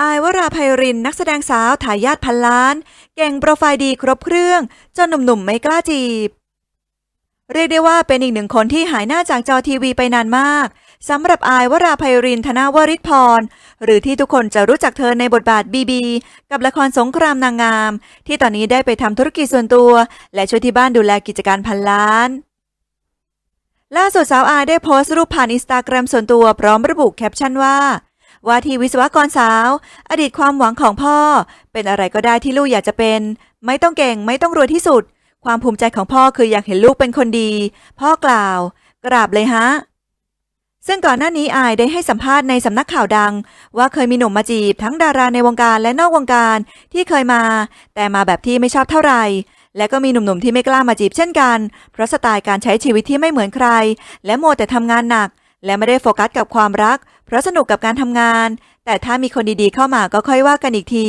อายวราภัยรินนักแสดงสาวทายาทพันล้าน เก่งโปรไฟล์ดีครบเครื่อง จนหนุ่มๆไม่กล้าจีบ เรียกได้ว่าเป็นอีกหนึ่งคนที่หายหน้าจากจอทีวีไปนานมากสำหรับอายวราภัยรินธนาวริศพร หรือที่ทุกคนจะรู้จักเธอในบทบาทบีบี กับละครสงครามนางงาม ที่ตอนนี้ได้ไปทำธุรกิจส่วนตัว และช่วยที่บ้านดูแลกิจการพันล้านล่าสุดสาวอายได้โพสต์รูปผ่านอินสตาแกรมส่วนตัวพร้อมระบุแคปชั่นว่า ว่าที่วิศวกรสาว อดีตความหวังของพ่อ เป็นอะไรก็ได้ที่ลูกอยากจะเป็น ไม่ต้องเก่งไม่ต้องรวยที่สุด ความภูมิใจของพ่อคืออยากเห็นลูกเป็นคนดี พ่อกล่าว กราบเลยฮะ ซึ่งก่อนหน้านี้อายได้ให้สัมภาษณ์ในสำนักข่าวดัง ว่าเคยมีหนุ่มมาจีบทั้งดาราในวงการและนอกวงการที่เคยมา แต่มาแบบที่ไม่ชอบเท่าไหร่และก็มีหนุ่มๆที่ไม่กล้ามาจีบเช่นกัน เพราะสไตล์การใช้ชีวิตที่ไม่เหมือนใคร และโมแต่ทำงานหนัก และไม่ได้โฟกัสกับความรัก เพราะสนุกกับการทำงาน แต่ถ้ามีคนดีๆเข้ามาก็ค่อยว่ากันอีกที